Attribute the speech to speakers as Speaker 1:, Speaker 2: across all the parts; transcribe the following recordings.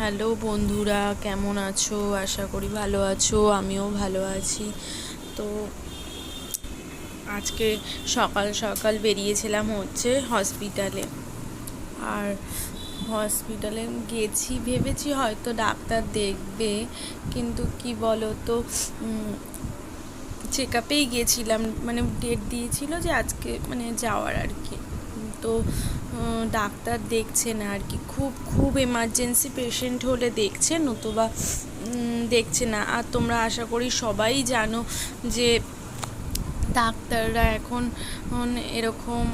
Speaker 1: Hello বন্ধুরা, কেমন আছো? আশা করি ভালো আছো, আমিও ভালো আছি। তো আজকে সকাল সকাল বেরিয়েছিলাম হচ্ছে হসপিটালে। আর হসপিটালে গেছি, ভেবেছি হয়তো ডাক্তার দেখবে, কিন্তু কি বলো তো চেক আপেই গিয়েছিলাম মানে ডেট দিয়েছিল যে আজকে মানে যাওয়ার আর কি। তো ডাক্তার দেখছে না আর কি, খুব খুব এমার্জেন্সি পেশেন্ট হলে দেখছে নতুবা দেখছে না। আর তোমরা আশা করি সবাই জানো যে ডাক্তাররা এখন এরকম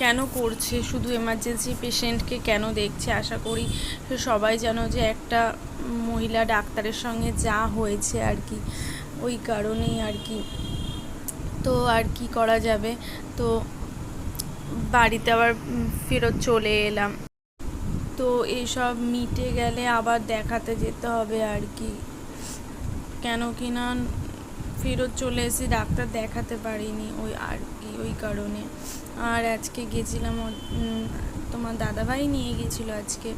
Speaker 1: কেন করছে, শুধু এমার্জেন্সি পেশেন্টকে কেন দেখছে? আশা করি সবাই জানো যে একটা মহিলা ডাক্তারের সঙ্গে যা হয়েছে আর কি, ওই কারণেই আর কি। তো আর কি করা যাবে? তো বাড়িতে আবার ফেরত চলে এলাম। তো এইসব মিটে গেলে আবার দেখাতে যেতে হবে আর কি। কেন কি না, ফেরত চলে এসে ডাক্তার দেখাতে পারিনি ওই আর কি, ওই কারণে। আর আজকে গেছিলাম তোমার দাদাভাই নিয়ে গেছিল আজকে।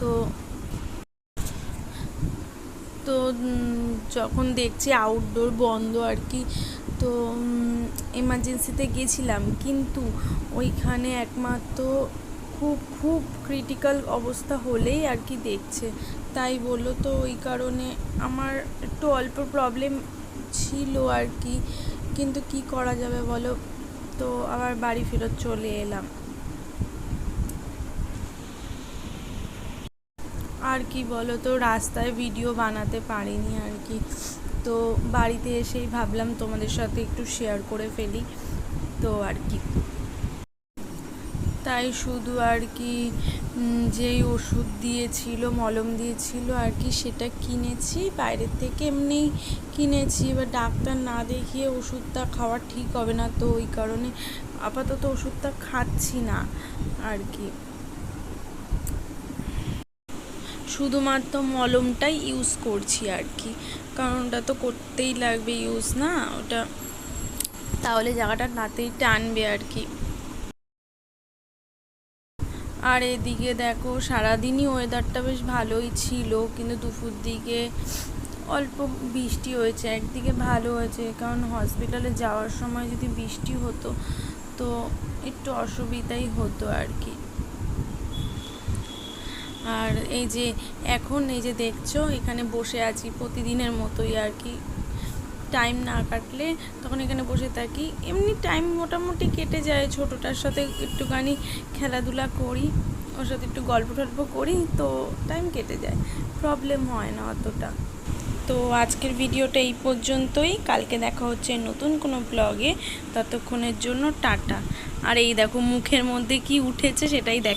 Speaker 1: তো তো যখন দেখছি আউটডোর বন্ধ আর কি তো এমার্জেন্সিতে গেছিলাম। কিন্তু ওইখানে একমাত্র খুব খুব ক্রিটিক্যাল অবস্থা হলেই আর কি দেখছে। তাই বলল তো ওই কারণে আমার একটু অল্প প্রবলেম ছিল আর কি। কিন্তু কি করা যাবে বলো? তো আবার বাড়ি ফেরত চলে এলাম। আর কি বলো তো, রাস্তায় ভিডিও বানাতে পারিনি আর কি। তো বাড়িতে এসেই ভাবলাম তোমাদের সাথে একটু শেয়ার করে ফেলি। তো আর কি। তাই শুধু আর কি যেই ওষুধ দিয়েছিল, মলম দিয়েছিল আর কি, সেটা কিনেছি। বাইরের থেকে এমনি কিনেছি। এবার ডাক্তার না দেখিয়ে ওষুধটা খাওয়া ঠিক হবে না তো ওই কারণে আপাতত ওষুধটা খাচ্ছি না আর কি। শুধুমাত্র মলমটাই ইউজ করছি আর কি কারণ ওটা তো করতেই লাগবে ইউজ না? ওটা তাহলে জায়গাটা নাতেই টানবে আর কি আর এদিকে দেখো, সারাদিনই ওয়েদারটা বেশ ভালোই ছিল, কিন্তু দুপুর দিকে অল্প বৃষ্টি হয়েছে, একদিকে ভালো হয়েছে, কারণ হসপিটালে যাওয়ার সময় যদি বৃষ্টি হতো, তো একটু অসুবিধাই হতো আর কি আর এই যে এখন এই যে দেখছ, এখানে বসে আছি প্রতিদিনের মতোই আর কি। টাইম না কাটলে তখন এখানে বসে থাকি। এমনি টাইম মোটামুটি কেটে যায়, ছোটোটার সাথে একটুখানি খেলাধুলা করি, ওর সাথে একটু গল্প টল্প করি, তো টাইম কেটে যায় প্রবলেম হয় না অতটা। তো আজকের ভিডিওটা এই পর্যন্তই, কালকে দেখা হচ্ছে নতুন কোনো ব্লগে ততক্ষণের জন্য টাটা। আর এই দেখো মুখের মধ্যে কি উঠেছে সেটাই দেখ